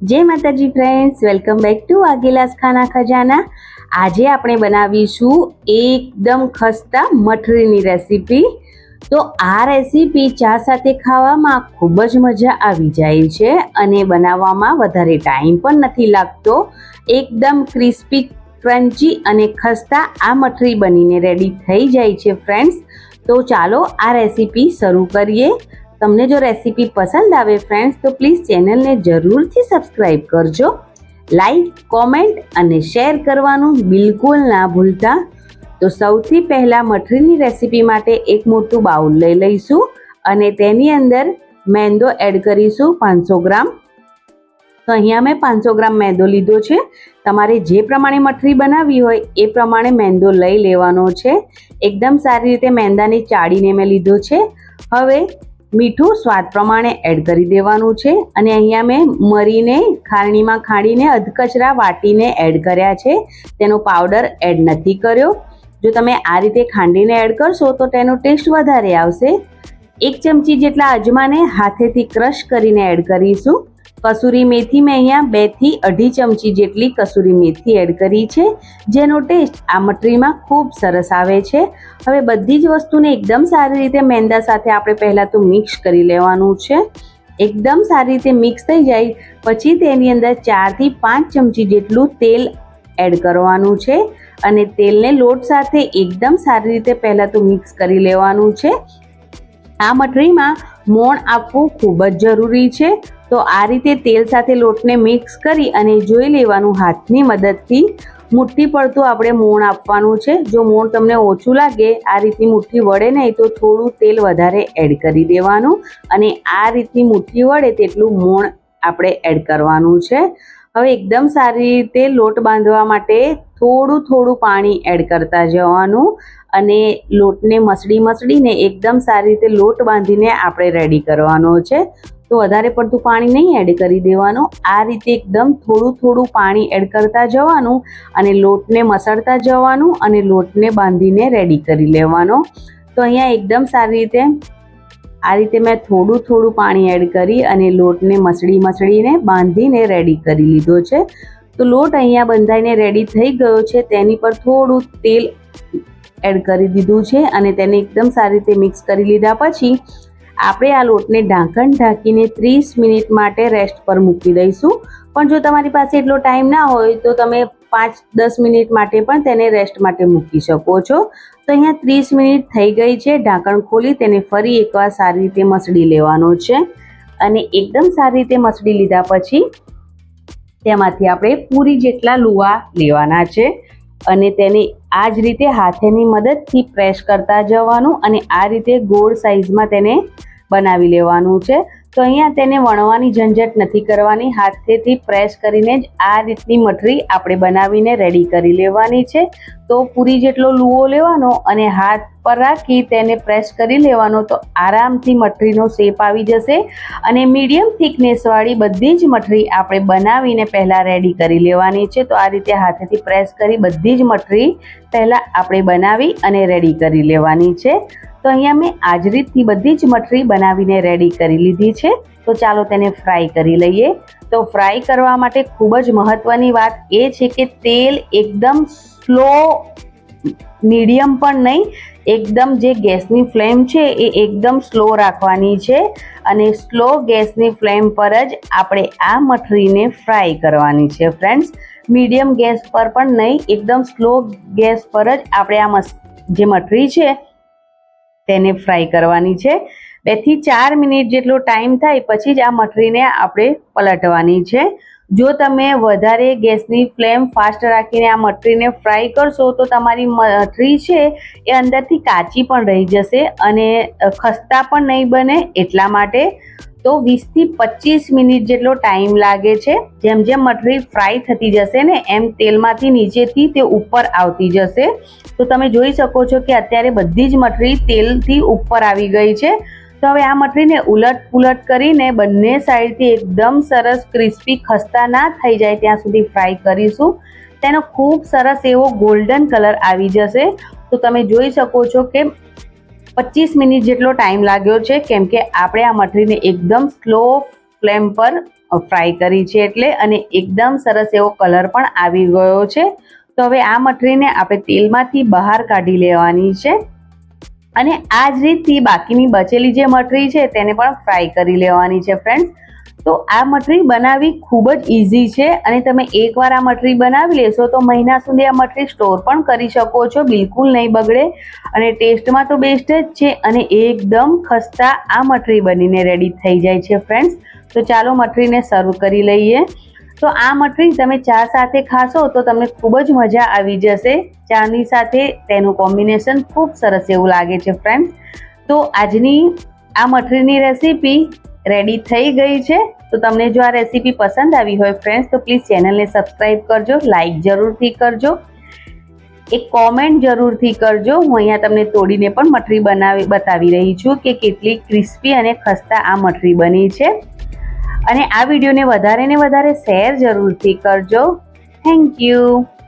જય માતાજી friends welcome back to Vaghela's Khana Khajana. આજે આપણે બનાવીશું એકદમ ખસ્તા મઠરીની રેસીપી તો આ રેસીપી ચા સાથે ખાવામાં ખૂબ જ મજા આવી જાય છે અને બનાવવામાં વધારે ટાઈમ પણ નથી લાગતો. એકદમ ક્રિસ્પી ક્રન્ચી અને ખસ્તા આ મઠરી બનીને રેડી થઈ જાય છે ફ્રેન્ડ્સ તો ચાલો આ રેસીપી શરૂ કરીએ. તમને જો રેસીપી પસંદ આવે ફ્રેન્ડ્સ તો પ્લીઝ ચેનલને જરૂરથી સબસ્ક્રાઈબ કરજો. લાઈક કોમેન્ટ અને શેર કરવાનું બિલકુલ ના ભૂલતા. તો સૌથી પહેલાં મઠરીની રેસીપી માટે એક મોટું બાઉલ લઈ લઈશું અને તેની અંદર મેંદો એડ કરીશું પાંચસો ગ્રામ. તો અહીંયા મેં પાંચસો ગ્રામ મેંદો લીધો છે. તમારે જે પ્રમાણે મઠરી બનાવવી હોય એ પ્રમાણે મેંદો લઈ લેવાનો છે. એકદમ સારી રીતે મેંદાને ચાળીને મેં લીધો છે. હવે મીઠું સ્વાદ પ્રમાણે એડ કરી દેવાનું છે. અને અહીંયા મેં મરીને ખારણીમાં ખાંડીને, અધકચરા વાટીને એડ કર્યા છે. તેનો પાવડર એડ નથી કર્યો. જો તમે આ રીતે ખાંડીને એડ કરશો તો તેનો ટેસ્ટ વધારે આવશે. એક ચમચી જેટલા અજમાને હાથેથી ક્રશ કરીને એડ કરીશું. કસૂરી મેથી મેં અહીંયા બેથી અઢી ચમચી જેટલી કસૂરી મેથી એડ કરી છે, જેનો ટેસ્ટ આ મટરીમાં ખૂબ સરસ આવે છે. હવે બધી જ વસ્તુને એકદમ સારી રીતે મેંદા સાથે આપણે પહેલાં તો મિક્સ કરી લેવાનું છે. એકદમ સારી રીતે મિક્સ થઈ જાય, પછી તેની અંદર ચારથી પાંચ ચમચી જેટલું તેલ એડ કરવાનું છે અને તેલને લોટ સાથે એકદમ સારી રીતે પહેલાં તો મિક્સ કરી લેવાનું છે. આ મઠરીમાં મોણ આપવું ખૂબ જ જરૂરી છે. તો આ રીતે તેલ સાથે લોટને મિક્સ કરી અને જોઈ લેવાનું હાથની મદદથી. મુઠ્ઠી પડતું આપણે મોણ આપવાનું છે. જો મોણ તમને ઓછું લાગે, આ રીતની મુઠ્ઠી વળે નહીં તો થોડું તેલ વધારે એડ કરી દેવાનું અને આ રીતની મુઠ્ઠી વળે તેટલું મોણ આપણે એડ કરવાનું છે. હવે એકદમ સારી રીતે લોટ બાંધવા માટે થોડું થોડું પાણી એડ કરતા જવાનું અને લોટને મસળી મસળીને એકદમ સારી રીતે લોટ બાંધીને આપણે રેડી કરવાનો છે. તો વધારે પડતું પાણી નહીં એડ કરી દેવાનું. આ રીતે એકદમ થોડું થોડું પાણી એડ કરતા જવાનું અને લોટને મસળતા જવાનું અને લોટને બાંધીને રેડી કરી લેવાનો. તો અહીંયા એકદમ સારી રીતે આ રીતે મેં થોડું થોડું પાણી એડ કરી અને લોટને મસળી મસળીને બાંધીને રેડી કરી લીધો છે. તો લોટ અહીંયા બંધાઈને રેડી થઈ ગયો છે. તેની પર થોડું તેલ એડ કરી દીધું છે અને તેને એકદમ સારી રીતે મિક્સ કરી લીધા પછી આપણે આ લોટને ઢાંકણ ઢાંકીને ત્રીસ મિનિટ માટે રેસ્ટ પર મૂકી દઈશું. પણ જો તમારી પાસે એટલો ટાઈમ ના હોય, તો તમે પાંચ, દસ મિનિટ માટે પણ તેને રેસ્ટ માટે મૂકી શકો છો. તો અહીંયા ત્રીસ મિનિટ થઈ ગઈ છે. ઢાંકણ ખોલી તેને ફરી એકવાર સારી રીતે મસળી લેવાનો છે. અને એકદમ સારી રીતે મસળી લીધા પછી તેમાંથી આપણે પૂરી જેટલા લુવા લેવાના છે. અને તેને આ જ રીતે હાથેની મદદથી પ્રેસ કરતા જવાનું અને આ રીતે ગોળ સાઈઝમાં તેને બનાવી લેવાનું છે. તો અહીંયા તેને વણવાની ઝંઝટ નથી કરવાની. હાથેથી પ્રેસ કરીને જ આ રીતની મઠરી આપણે બનાવીને રેડી કરી લેવાની છે. તો પૂરી જેટલો લુઓ લેવાનો અને હાથ પર રાખી તેને પ્રેસ કરી લેવાનો તો આરામથી મઠરીનો શેપ આવી જશે. અને મીડિયમ થિકનેસવાળી બધી જ મઠરી આપણે બનાવીને પહેલાં રેડી કરી લેવાની છે. તો આ રીતે હાથેથી પ્રેસ કરી બધી જ મઠરી પહેલાં આપણે બનાવી અને રેડી કરી લેવાની છે. તો અહીંયા મેં આજ રીતની બધી જ મઠરી બનાવીને રેડી કરી લીધી છે. તો ચાલો તેને ફ્રાય કરી લઈએ. તો ફ્રાય કરવા માટે ખૂબ જ મહત્ત્વની વાત એ છે કે તેલ એકદમ સ્લો મીડિયમ પણ નહીં, એકદમ જે ગેસની ફ્લેમ છે એ એકદમ સ્લો રાખવાની છે અને સ્લો ગેસની ફ્લેમ પર જ આપણે આ મઠરીને ફ્રાય કરવાની છે ફ્રેન્ડ્સ મીડિયમ ગેસ પર પણ નહીં, એકદમ સ્લો ગેસ પર જ આપણે આ જે મઠરી છે તેને ફ્રાય કરવાની છે. બેથી ચાર મિનિટ જેટલો ટાઈમ થાય પછી જ આ મઠરીને આપણે પલટવાની છે. જો તમે વધારે ગેસની ફ્લેમ ફાસ્ટ રાખીને આ મઠરીને ફ્રાય કરશો તો તમારી મઠરી છે એ અંદરથી કાચી પણ રહી જશે અને ખસ્તા પણ નહીં બને એટલા માટે તો વીસથી પચીસ મિનિટ જેટલો ટાઈમ લાગે છે. જેમ જેમ મઠરી ફ્રાય થતી જશે ને, એમ તેલમાંથી નીચેથી તે ઉપર આવતી જશે. તો તમે જોઈ શકો છો કે અત્યારે બધી જ મઠરી તેલથી ઉપર આવી ગઈ છે. તો હવે આ મઠરીને ઉલટ પુલટ કરીને બંને સાઈડથી એકદમ સરસ ક્રિસ્પી ખસ્તા ના થઈ જાય ત્યાં સુધી ફ્રાય કરીશું. તેનો ખૂબ સરસ એવો ગોલ્ડન કલર આવી જશે. તો તમે જોઈ શકો છો કે પચીસ મિનિટ જેટલો ટાઈમ લાગ્યો છે, કેમ કે આપણે આ મઠરીને એકદમ સ્લો ફ્લેમ પર ફ્રાય કરી છે એટલે અને એકદમ સરસ એવો કલર પણ આવી ગયો છે. તો હવે આ મઠરીને આપણે તેલમાંથી બહાર કાઢી લેવાની છે અને આ જ રીતથી બાકીની બચેલી જે મઠરી છે, તેને પણ ફ્રાય કરી લેવાની છે ફ્રેન્ડ્સ તો આ મઠરી બનાવવી ખૂબ જ ઇઝી છે અને તમે એકવાર આ મઠરી બનાવી લેશો તો મહિના સુધી આ મઠરી સ્ટોર પણ કરી શકો છો, બિલકુલ નહીં બગડે. અને ટેસ્ટમાં તો બેસ્ટ જ છે અને એકદમ ખસ્તા આ મઠરી બનીને રેડી થઈ જાય છે ફ્રેન્ડ્સ તો ચાલો મઠરીને સર્વ કરી લઈએ. તો આ મઠરી તમે ચા સાથે ખાશો તો તમને ખૂબ જ મજા આવી જશે. ચાની સાથે તેનું કોમ્બિનેશન ખૂબ સરસ એવું લાગે છે ફ્રેન્ડ્સ તો આજની આ મઠરીની રેસીપી રેડી થઈ ગઈ છે. તો તમને જો આ રેસીપી પસંદ આવી હોય ફ્રેન્ડ્સ તો પ્લીઝ ચેનલને સબસ્ક્રાઈબ કરજો લાઈક જરૂરથી કરજો. એક કોમેન્ટ જરૂરથી કરજો. હું અહીંયા તમને તોડીને પણ મઠરી બનાવી, બતાવી રહી છું કે કેટલી ક્રિસ્પી અને ખસ્તા આ મઠરી બની છે. અને આ વિડીયોને વધારે ને વધારે શેર જરૂરથી કરજો. Thank you